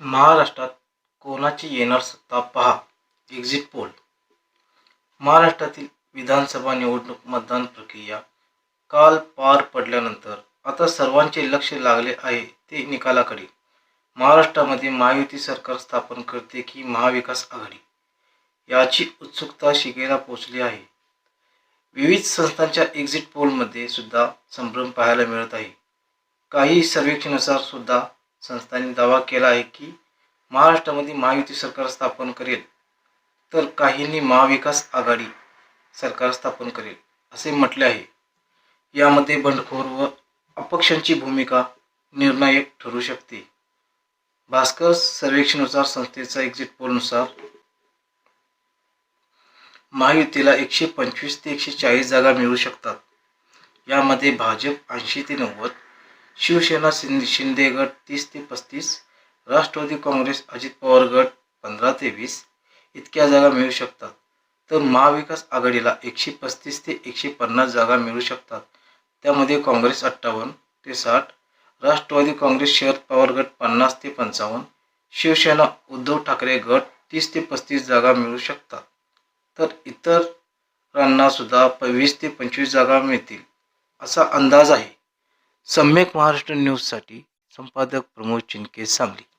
महाराष्ट्रात कोणाची येणार सत्ता पहा. एक्झिट पोल महाराष्ट्रातील विधानसभा निवडणूक मतदान प्रक्रिया काल पार पडल्यानंतर आता सर्वांचे लक्ष लागले आहे ते निकालाकडे. महाराष्ट्रामध्ये महायुती सरकार स्थापन करते की महाविकास आघाडी? याची उत्सुकता शिगेला पोचली आहे. विविध संस्थांच्या एक्झिट पोलमध्ये सुद्धा संभ्रम पाहायला मिळत आहे. काही सर्वेक्षणानुसार सुद्धा संस्थांनी दावा केला आहे की महाराष्ट्रामध्ये महायुती सरकार स्थापन करेल तर काहींनी महाविकास आघाडी सरकार स्थापन करेल असे म्हटले आहे. यामध्ये बंडखोर व अपक्षांची भूमिका निर्णायक ठरू शकते. भास्कर सर्वेक्षणानुसार संस्थेचा एक्झिट पोलनुसार महायुतीला एकशे पंचवीस ते एकशे चाळीस जागा मिळू शकतात. यामध्ये भाजप ऐंशी ते नव्वद शिवसेना शिंदे शिंदे गट तीस ते पस्तीस राष्ट्रवादी काँग्रेस अजित पवार गट पंधरा ते वीस इतक्या जागा मिळू शकतात. तर महाविकास आघाडीला एकशे पस्तीस ते एकशे पन्नास जागा मिळू शकतात. त्यामध्ये काँग्रेस अठ्ठावन्न ते साठ राष्ट्रवादी काँग्रेस शरद पवार गट पन्नास ते पंचावन्न शिवसेना उद्धव ठाकरे गट तीस ते पस्तीस जागा मिळू शकतात. तर इतरांना सुद्धा वीस ते पंचवीस जागा मिळतील असा अंदाज आहे. सम्यक महाराष्ट्र न्यूजसाठी संपादक प्रमोद चिनके सांगली.